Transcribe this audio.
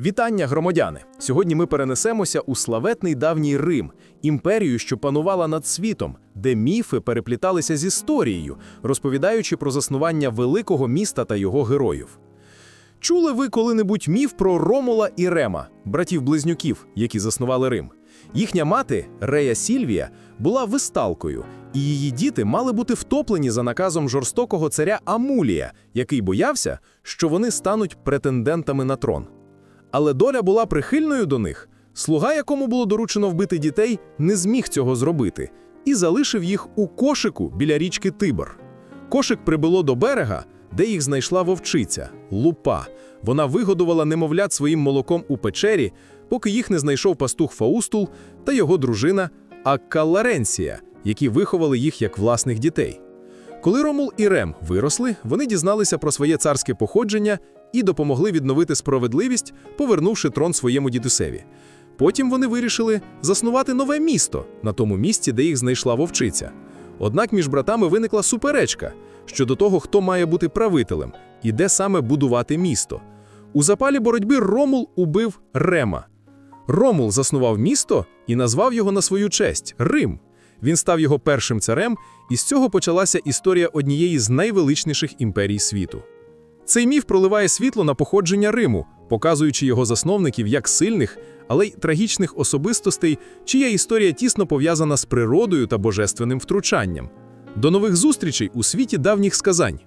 Вітання, громадяни! Сьогодні ми перенесемося у славетний давній Рим, імперію, що панувала над світом, де міфи перепліталися з історією, розповідаючи про заснування великого міста та його героїв. Чули ви коли-небудь міф про Ромула і Рема, братів-близнюків, які заснували Рим? Їхня мати, Рея Сільвія, була висталкою, і її діти мали бути втоплені за наказом жорстокого царя Амулія, який боявся, що вони стануть претендентами на трон. Але доля була прихильною до них. Слуга, якому було доручено вбити дітей, не зміг цього зробити і залишив їх у кошику біля річки Тибр. Кошик прибуло до берега, де їх знайшла вовчиця лупа. Вона вигодувала немовлят своїм молоком у печері, поки їх не знайшов пастух Фаустул та його дружина Аккаларенсія, які виховали їх як власних дітей. Коли Ромул і Рем виросли, вони дізналися про своє царське походження і допомогли відновити справедливість, повернувши трон своєму дідусеві. Потім вони вирішили заснувати нове місто на тому місці, де їх знайшла вовчиця. Однак між братами виникла суперечка щодо того, хто має бути правителем і де саме будувати місто. У запалі боротьби Ромул убив Рема. Ромул заснував місто і назвав його на свою честь Рим. Він став його першим царем, і з цього почалася історія однієї з найвеличніших імперій світу. Цей міф проливає світло на походження Риму, показуючи його засновників як сильних, але й трагічних особистостей, чия історія тісно пов'язана з природою та божественним втручанням. До нових зустрічей у світі давніх сказань.